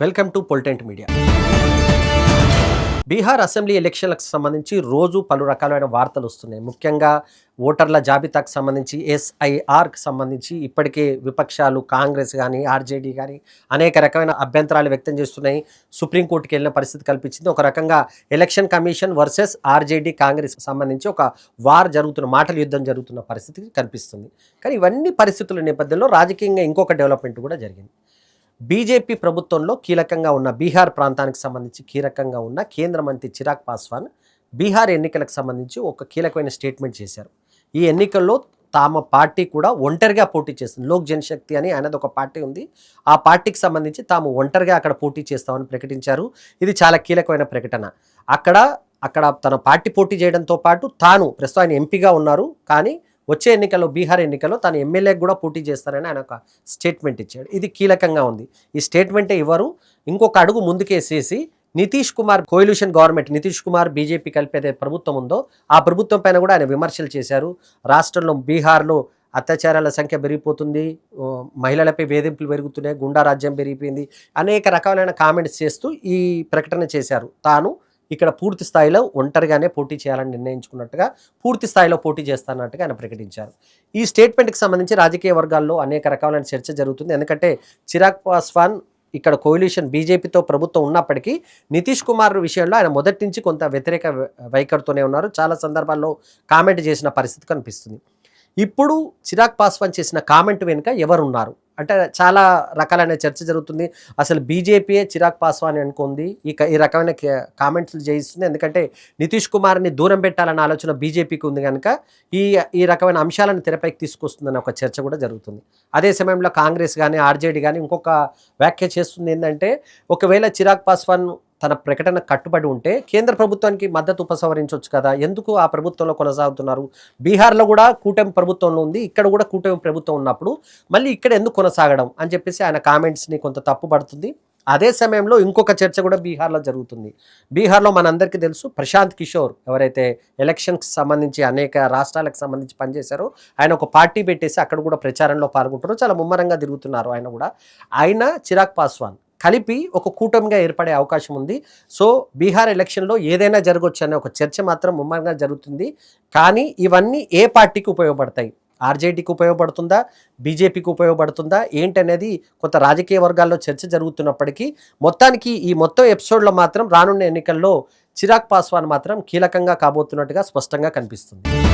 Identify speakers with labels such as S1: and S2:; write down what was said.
S1: Welcome to Politent media. Bihar assembly ఎలక్షన్లకు సంబంధించి రోజు పలు రకాలైన వార్తలు వస్తున్నాయి. ముఖ్యంగా ఓటర్ల జాబితాకు సంబంధించి ఎస్ఐఆర్కి సంబంధించి ఇప్పటికే విపక్షాలు కాంగ్రెస్ కానీ ఆర్జేడీ కానీ అనేక రకమైన అభ్యంతరాలు వ్యక్తం చేస్తున్నాయి. సుప్రీంకోర్టుకి వెళ్ళిన పరిస్థితి కల్పించింది. ఒక రకంగా election commission versus RJD Congress సంబంధించి ఒక వార్ జరుగుతున్న మాటల యుద్ధం జరుగుతున్న పరిస్థితి కనిపిస్తుంది. కానీ ఇవన్నీ పరిస్థితుల నేపథ్యంలో రాజకీయంగా ఇంకొక డెవలప్మెంట్ కూడా జరిగింది. బీజేపీ ప్రభుత్వంలో కీలకంగా ఉన్న బీహార్ ప్రాంతానికి సంబంధించి కీలకంగా ఉన్న కేంద్ర మంత్రి చిరాగ్ పాస్వాన్ బీహార్ ఎన్నికలకు సంబంధించి ఒక కీలకమైన స్టేట్మెంట్ చేశారు. ఈ ఎన్నికల్లో తమ పార్టీ కూడా ఒంటరిగా పోటీ చేస్తుంది. లోక్ జనశక్తి అని అనేది ఒక పార్టీ ఉంది. ఆ పార్టీకి సంబంధించి తాము ఒంటరిగా అక్కడ పోటీ చేస్తామని ప్రకటించారు. ఇది చాలా కీలకమైన ప్రకటన. అక్కడ అక్కడ తన పార్టీ పోటీ చేయడంతో పాటు తాను ప్రస్తుతం ఆయన ఎంపీగా ఉన్నారు. కానీ వచ్చే ఎన్నికల్లో బీహార్ ఎన్నికల్లో తాను ఎమ్మెల్యేకి కూడా పోటీ చేస్తారని ఆయన ఒక స్టేట్మెంట్ ఇచ్చాడు. ఇది కీలకంగా ఉంది. ఈ స్టేట్మెంటే ఇవ్వరు. ఇంకొక అడుగు ముందుకేసేసి Nitish Kumar coalition government Nitish Kumar BJP కలిపేదే ప్రభుత్వం ఉందో ఆ ప్రభుత్వం పైన కూడా ఆయన విమర్శలు చేశారు. రాష్ట్రంలో బీహార్లో అత్యాచారాల సంఖ్య పెరిగిపోతుంది. మహిళలపై వేధింపులు పెరుగుతున్నాయి. గుండా రాజ్యం పెరిగిపోయింది. అనేక రకాలైన కామెంట్స్ చేస్తూ ఈ ప్రకటన చేశారు. తాను ఇక్కడ పూర్తి స్థాయిలో ఒంటరిగానే పోటీ చేయాలని నిర్ణయించుకున్నట్టుగా పూర్తి స్థాయిలో పోటీ చేస్తానట్టుగా ఆయన ప్రకటించారు. ఈ స్టేట్మెంట్కి సంబంధించి రాజకీయ వర్గాల్లో అనేక రకాలైన చర్చ జరుగుతుంది. ఎందుకంటే చిరాగ్ పాస్వాన్ ఇక్కడ కోయిలిషన్ బీజేపీతో ప్రభుత్వం ఉన్నప్పటికీ నితీష్ కుమార్ విషయంలో ఆయన మొదటి నుంచి కొంత వ్యతిరేక వైఖరితోనే ఉన్నారు. చాలా సందర్భాల్లో కామెంట్ చేసిన పరిస్థితి కనిపిస్తుంది. ఇప్పుడు చిరాగ్ పాస్వాన్ చేసిన కామెంట్ వెనుక ఎవరున్నారు? అంటే చాలా రకాలైన చర్చ జరుగుతుంది. అసలు బీజేపీయే చిరాగ్ పాస్వాన్ అనుకుంది. ఈ క- ఈ రకమైన కామెంట్స్ చేయిస్తుంది ఎందుకంటే నితీష్ కుమార్ని దూరం పెట్టాలన్న ఆలోచన బీజేపీకి ఉంది కనుక ఈ ఈ రకమైన అంశాలను తెరపైకి తీసుకొస్తుందన్న ఒక చర్చ కూడా జరుగుతుంది. అదే సమయంలో కాంగ్రెస్ కానీ ఆర్జేడీ కానీ ఇంకొక వ్యాఖ్య చేస్తుంది ఏంటంటే ఒకవేళ చిరాగ్ పాస్వాన్ తన ప్రకటన కట్టుబడి ఉంటే కేంద్ర ప్రభుత్వానికి మద్దతు ఉపసంహరించవచ్చు కదా? ఎందుకు ఆ ప్రభుత్వంలో కొనసాగుతున్నారు? బీహార్లో కూడా కూటమి ప్రభుత్వంలో ఉంది ఇక్కడ కూడా కూటమి ప్రభుత్వం ఉన్నప్పుడు మళ్ళీ ఇక్కడ ఎందుకు కొనసాగడం అని చెప్పేసి ఆయన కామెంట్స్ని కొంత తప్పుపడుతుంది అదే సమయంలో ఇంకొక చర్చ కూడా బీహార్లో జరుగుతుంది. బీహార్లో మనందరికీ తెలుసు ప్రశాంత్ కిషోర్ ఎవరైతే ఎలక్షన్కి సంబంధించి అనేక రాష్ట్రాలకు సంబంధించి పనిచేశారో ఆయన ఒక పార్టీ పెట్టేసి అక్కడ కూడా ప్రచారంలో పాల్గొంటారు చాలా ముమ్మరంగా తిరుగుతున్నారు ఆయన కూడా. ఆయన చిరాగ్ పాస్వాన్. కలిపి ఒక కూటమిగా ఏర్పడే అవకాశం ఉంది. సో బీహార్ ఎలక్షన్లో ఏదైనా జరగవచ్చు అనే ఒక చర్చ మాత్రం ముమ్మరంగా జరుగుతుంది. కానీ ఇవన్నీ ఏ పార్టీకి ఉపయోగపడతాయి? ఆర్జేడీకి ఉపయోగపడుతుందా? బీజేపీకి ఉపయోగపడుతుందా? ఏంటనేది కొంత రాజకీయ వర్గాల్లో చర్చ జరుగుతున్నప్పటికీ మొత్తానికి ఈ మొత్తం ఎపిసోడ్లో మాత్రం రానున్న ఎన్నికల్లో చిరాగ్ పాస్వాన్ మాత్రం కీలకంగా కాబోతున్నట్టుగా స్పష్టంగా కనిపిస్తుంది.